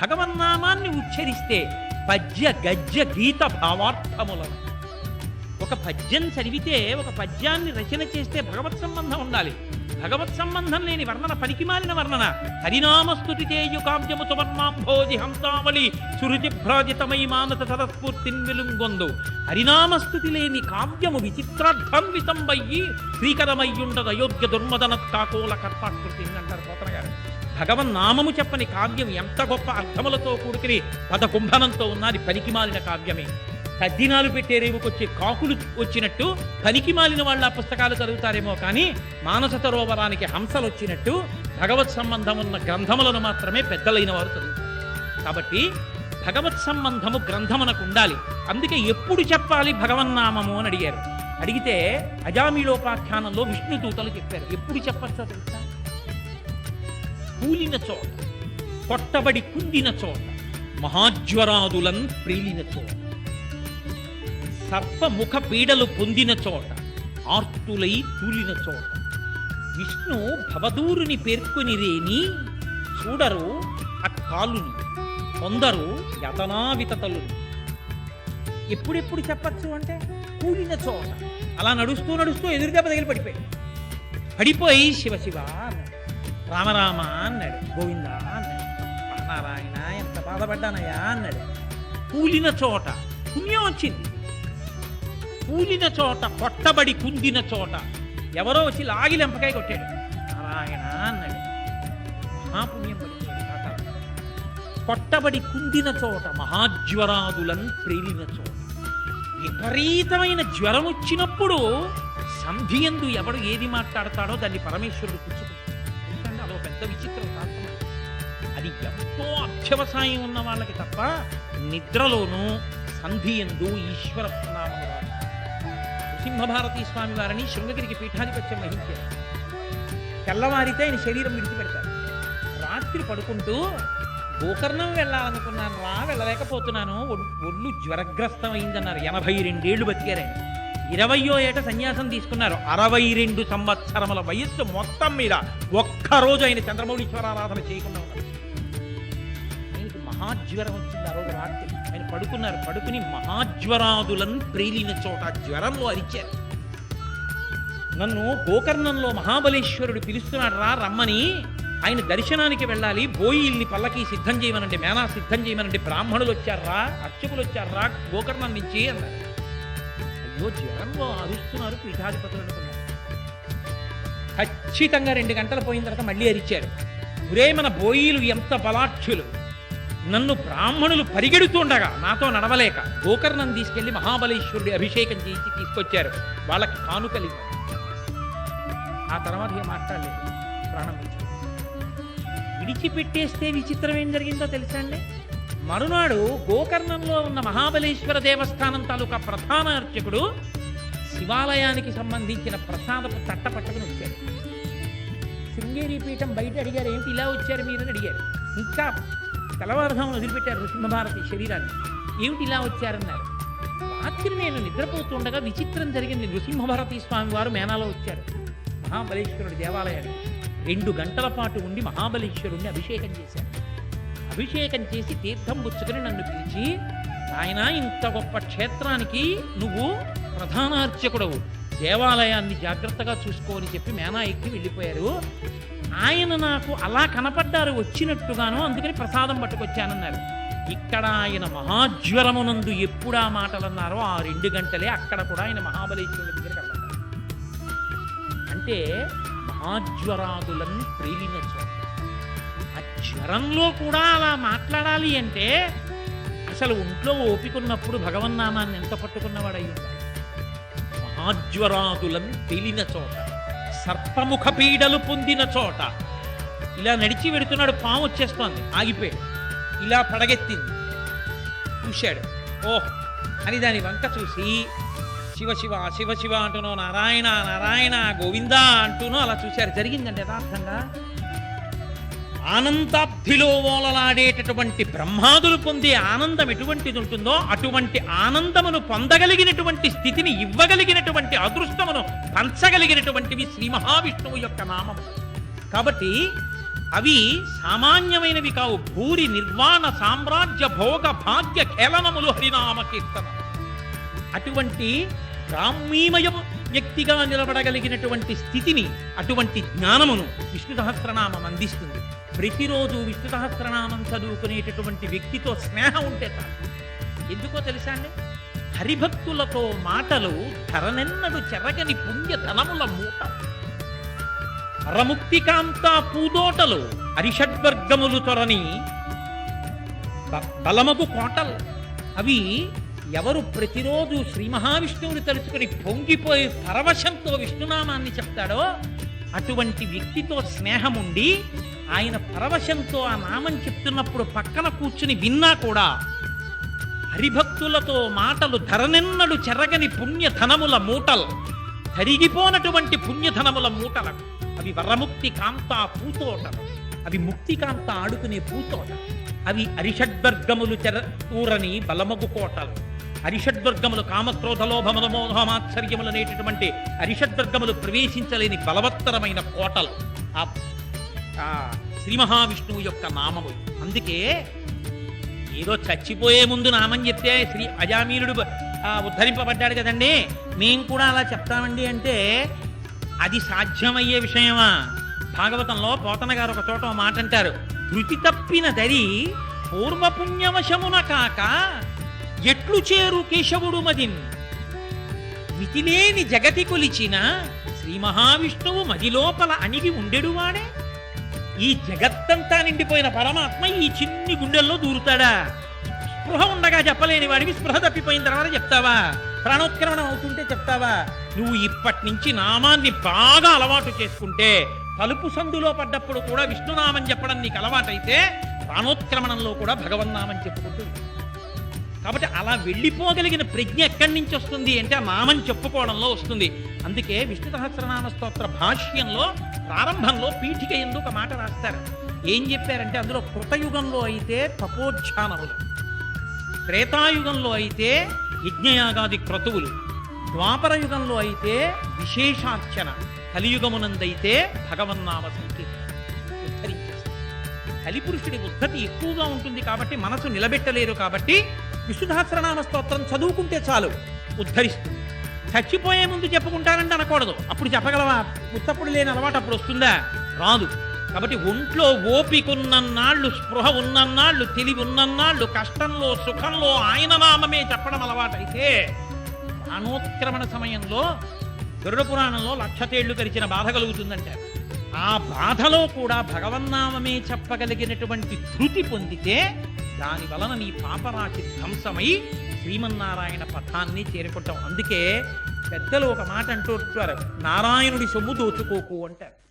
భగవన్నామాన్ని ఉచ్చరిస్తే పద్య గద్య గీత భావార్థములను. ఒక పద్యం చదివితే ఒక పద్యాన్ని రచన చేస్తే భగవత్ సంబంధం ఉండాలి. భగవత్ సంబంధం లేని వర్ణన పనికిమాలిన వర్ణన. హరినామస్తుతి తేయు కావ్యము సువర్ణాంభోజి హంసావళి సురుజిభ్రాజితమై మానత మానస సరస్ఫూర్తిన్ వెలుంగొందు. హరినామస్తుతి లేని కావ్యము విచిత్రార్థాన్వితంబయ్యి శ్రీకరమయ్యుండదు అయోగ్య దుర్మదన కాకోల కర్పాకృతి అంటారు పోతన గారు. భగవన్ నామము చెప్పని కావ్యం ఎంత గొప్ప అర్థములతో కూడుకుని పదకుంభనంతో ఉన్నది పనికిమాలిన కావ్యమే. తద్దినాలు పెట్టే రేవుకొచ్చే కాకులు వచ్చినట్టు పనికి మాలిన వాళ్ళ పుస్తకాలు చదువుతారేమో కానీ మానస సరోవరానికి హంసలు వచ్చినట్టు భగవత్ సంబంధం ఉన్న గ్రంథములను మాత్రమే పెద్దలైన వారు చదువుతారు. కాబట్టి భగవత్ సంబంధము గ్రంథమునకు ఉండాలి. అందుకే ఎప్పుడు చెప్పాలి భగవన్నామము అని అడిగారు. అడిగితే అజామిలోపాఖ్యానంలో విష్ణు దూతలు చెప్పారు. ఎప్పుడు చెప్పచ్చో తెలుసా కూలిన చోట కొట్టబడి కుందిన చోట మహాజ్వరాదులన్ ప్రీలిన చోట సర్పముఖ పీడలు పొందిన చోట ఆర్తులై తూలిన చోట. విష్ణు భవదూరుని పేర్కొని రేని చూడరు అక్కాలుని కొందరు యతనావితతలు ఎప్పుడెప్పుడు చెప్పచ్చు అంటే కూలిన చోట. అలా నడుస్తూ నడుస్తూ ఎదురుదెబ్బ తగిలి పడిపోయాడు పడిపోయి శివ శివ రామరామ అన్నాడు. గోవింద అన్నాడు. నారాయణ ఎంత బాధపడ్డానయ్యా అన్నాడు. కూలిన చోట పుణ్యం వచ్చింది. కూలిన చోట కొట్టబడి కుందిన చోట ఎవరో వచ్చి లాగి లెంపకాయ కొట్టాడు. నారాయణ అన్నాడు. మహాపుణ్యం కొట్టబడి కుందిన చోట మహాజ్వరాదులను ప్రేలిన చోట. విపరీతమైన జ్వరం వచ్చినప్పుడు సంధియందు ఎవడు ఏది మాట్లాడతాడో దాన్ని పరమేశ్వరుడు కూర్చు పెద్ద విచిత్రం కాదు. అది ఎంతో అత్యవసాయం ఉన్న వాళ్ళకి తప్ప నిద్రలోనూ సంధియందు ఈశ్వర ప్రణామం రాదు. నృసింహభారతీ స్వామి వారిని శృంగగిరికి పీఠాధిపత్యం వహించారు తెల్లవారితే ఆయన శరీరం విడిచిపెడతారు. రాత్రి పడుకుంటూ గోకర్ణం వెళ్ళాలనుకున్నాను రా వెళ్ళలేకపోతున్నాను. ఒళ్ళు- ఒళ్ళు జ్వరగ్రస్తమైందన్నారు. ఎనభై రెండేళ్ళు బతికారు ఆయన. ఇరవయో ఏట సన్యాసం తీసుకున్నారు. అరవై రెండు సంవత్సరముల వయస్సు మొత్తం మీద ఒక్కరోజు ఆయన చంద్రమౌళీశ్వరారాధన చేయకుండా ఉన్నారు. ఆయనకి మహాజ్వరం వచ్చింది ఆ రోజు రాత్రి. ఆయన పడుకున్నారు. పడుకుని మహాజ్వరాదులను ప్రేలిన చోట జ్వరంలో అరిచారు. నన్ను గోకర్ణంలో మహాబలేశ్వరుడు పిలుస్తున్నాడు రా రమ్మని. ఆయన దర్శనానికి వెళ్ళాలి. బోయిల్ని పల్లకి సిద్ధం చేయమనండి మేనా సిద్ధం చేయమనండి. బ్రాహ్మణులు వచ్చారా అర్చకులు వచ్చారా గోకర్ణం నుంచి అన్నారు. అయ్యో జ్వరంలో అరుస్తున్నారు పీఠాధిపతులు అనుకున్నారు. ఖచ్చితంగా రెండు గంటలు పోయిన తర్వాత మళ్ళీ అరిచారు ఒరే మన బోయిలు ఎంత బలాక్షులు నన్ను బ్రాహ్మణులు పరిగెడుతుండగా నాతో నడవలేక గోకర్ణం తీసుకెళ్ళి మహాబలేశ్వరుడి అభిషేకం చేయించి తీసుకొచ్చారు. వాళ్ళకి కానుకలి ఆ తర్వాత ఏం మాట్లాడలేదు. ప్రాణం విడిచిపెట్టేస్తే విచిత్రం ఏం జరిగిందో తెలుసా అండి? మరునాడు గోకర్ణంలో ఉన్న మహాబలేశ్వర దేవస్థానం తాలూకా ప్రధాన అర్చకుడు శివాలయానికి సంబంధించిన ప్రసాదపు తట్ట పట్టుకుని వచ్చాడు శృంగేరి పీఠం బయట అడిగారు ఏంటి ఇలా వచ్చారు మీరు? అని అడిగారు. ఇంకా తెల్లవారుధామును వదిలిపెట్టారు నృసింహభారతి శరీరాన్ని. ఏమిటి ఇలా వచ్చారన్నారు? రాత్రి నేను నిద్రపోతుండగా విచిత్రం జరిగింది. నృసింహభారతి స్వామి వారు మేనాలో వచ్చారు. మహాబలేశ్వరుడి దేవాలయానికి రెండు గంటల పాటు ఉండి మహాబలేశ్వరుణ్ణి అభిషేకం చేశారు. అభిషేకం చేసి తీర్థం పుచ్చుకొని నన్ను పిలిచి ఆయన ఇంత గొప్ప క్షేత్రానికి నువ్వు ప్రధానార్చకుడవు. దేవాలయాన్ని జాగ్రత్తగా చూసుకోని చెప్పి మేనా ఎక్కి వెళ్ళిపోయారు. ఆయన నాకు అలా కనపడ్డారు వచ్చినట్టుగాను అందుకని ప్రసాదం పట్టుకొచ్చానన్నారు. ఇక్కడ ఆయన మహాజ్వరమునందు ఎప్పుడు ఆ మాటలు అన్నారో ఆ రెండు గంటలే అక్కడ కూడా ఆయన మహాబలేశ్వరుడి దగ్గర కనపడ్డారు. అంటే మహాజ్వరాదులను ప్రేలిన చోట ఆ జ్వరంలో కూడా అలా మాట్లాడాలి అంటే అసలు ఒంట్లో ఓపికన్నప్పుడు భగవన్నామాన్ని ఎంత పట్టుకున్నవాడై ఉండాలి మహాజ్వరాదులను తేలిన చోట సర్పముఖ పీడలు పొందిన చోట. ఇలా నడిచి వెడుతున్నాడు పాము వచ్చేస్తోంది ఆగిపోయాడు. ఇలా పడగెత్తింది. చూశాడు ఓహ్ అని దాని వంక చూసి శివ శివ శివ శివ అంటునో నారాయణ నారాయణ గోవిందా అంటూనో అలా చూశారు. జరిగిందండి యథార్థంగా? ఆనందాబ్ధిలో ఓలలాడేటటువంటి బ్రహ్మాదులు పొందే ఆనందం ఎటువంటిది ఉంటుందో అటువంటి ఆనందమును పొందగలిగినటువంటి స్థితిని ఇవ్వగలిగినటువంటి అదృష్టమును పంచగలిగినటువంటివి శ్రీ మహావిష్ణువు యొక్క నామము. కాబట్టి అవి సామాన్యమైనవి కావు. భూరి నిర్వాణ సామ్రాజ్య భోగ భాగ్య ఖేళనములు హరినామ కీర్తన. అటువంటి బ్రాహ్మీమయ వ్యక్తిగా నిలబడగలిగినటువంటి స్థితిని అటువంటి జ్ఞానమును విష్ణు సహస్రనామం అందిస్తుంది. ప్రతిరోజు విష్ణు సహస్రనామం చదువుకునేటటువంటి వ్యక్తితో స్నేహం ఉంటే చాలు. ఎందుకో తెలుసా అండి? హరిభక్తులతో మాటలు ధరనెన్నడు చెరగని పుణ్యధనముల మూట. పరముక్తికాంత పూదోటలు అరిషడ్వర్గములు తొరని బలమగు కోటలు. అవి ఎవరు ప్రతిరోజు శ్రీ మహావిష్ణువుని తలుచుకుని పొంగిపోయి పరవశంతో విష్ణునామాన్ని చెప్తాడో అటువంటి వ్యక్తితో స్నేహం ఉండి ఆయన పరవశంతో ఆ నామం చెప్తున్నప్పుడు పక్కన కూర్చుని విన్నా కూడా హరిభక్తులతో మాటలు ధరనెన్నడు చెరగని పుణ్యధనముల మూటలు తరిగిపోనటువంటి పుణ్యధనముల మూటలకు అవి వరముక్తి కాంత పూతోటలు. అవి ముక్తి కాంత ఆడుకునే పూతోట అవి అరిషడ్వర్గములు చెర ఊరని బలమగు కోటలు. అరిషడ్వర్గములు కామక్రోధలోభముల మోహమాత్సర్యములు అనేటటువంటి అరిషడ్వర్గములు ప్రవేశించలేని బలవత్తరమైన కోటలు. ఆ శ్రీ మహావిష్ణువు యొక్క నామము అందుకే ఏదో చచ్చిపోయే ముందు నామని చెప్తే శ్రీ అజామీరుడు ఆ, ఉద్ధరింపబడ్డాడు కదండి. మేము కూడా అలా చెప్తామండి అంటే అది సాధ్యమయ్యే విషయమా? భాగవతంలో పోతన గారు ఒక చోట మాట అంటారు. ధృతి తప్పిన దరి పూర్వపుణ్యవశమున కాక ఎట్లు చేరు కేశవుడు మదిన్? మితిలేని జగతి కొలిచిన శ్రీ మహావిష్ణువు మదిలోపల అణిగి ఉండెడువాడే? ఈ జగత్తంతా నిండిపోయిన పరమాత్మ ఈ చిన్ని గుండెల్లో దూరుతాడా? స్పృహ ఉండగా చెప్పలేని వాడివి స్పృహ తప్పిపోయిన తర్వాత చెప్తావా? ప్రాణోత్క్రమణం అవుతుంటే చెప్తావా? నువ్వు ఇప్పటి నుంచి నామాన్ని బాగా అలవాటు చేసుకుంటే తలుపు సందులో పడ్డప్పుడు కూడా విష్ణునామం చెప్పడం నీకు అలవాటైతే ప్రాణోత్క్రమణంలో కూడా భగవన్నామని చెప్పుకుంటూ కాబట్టి అలా వెళ్ళిపోగలిగిన ప్రజ్ఞ ఎక్కడి నుంచి వస్తుంది అంటే ఆ చెప్పుకోవడంలో వస్తుంది. అందుకే విష్ణు సహస్రనామ స్తోత్ర భాష్యంలో ప్రారంభంలో పీఠిక ఎందుకు ఒక మాట రాస్తారు. ఏం చెప్పారంటే అందులో కృతయుగంలో అయితే తపోధ్యానములు త్రేతాయుగంలో అయితే యజ్ఞయాగాది క్రతువులు ద్వాపర యుగంలో అయితే విశేషార్చన కలియుగమునందైతే భగవన్నామ సంకీర్తన. ఉద్ధరించేస్తారు. కలిపురుషుడి ఉద్ధతి ఎక్కువగా ఉంటుంది కాబట్టి మనసు నిలబెట్టలేరు కాబట్టి విశుధాసరనామ స్తోత్రం చదువుకుంటే చాలు. ఉద్ధరిస్తుంది. చచ్చిపోయే ముందు చెప్పుకుంటానంటే అనకూడదు. అప్పుడు చెప్పగలవా? ముత్తప్పుడు లేని అలవాటు అప్పుడు వస్తుందా? రాదు. కాబట్టి ఒంట్లో ఓపికన్నన్నాళ్ళు స్పృహ ఉన్నన్నాళ్ళు తెలివి ఉన్నన్నాళ్ళు కష్టంలో సుఖంలో ఆయన నామమే చెప్పడం అలవాటైతే ప్రాణోత్క్రమణ సమయంలో గరుడ పురాణంలో లక్షతేళ్ళు తేళ్ళు బాధ కలుగుతుందంటారు. ఆ బాధలో కూడా భగవన్నామమే చెప్పగలిగినటువంటి ధృతి పొందితే దాని వలన నీ పాపరాశి ధ్వంసమై శ్రీమన్నారాయణ పథాన్ని చేరుకుంటాం. అందుకే పెద్దలు ఒక మాట అంటూ నారాయణుడి సొమ్ము దోచుకోకు అంటారు.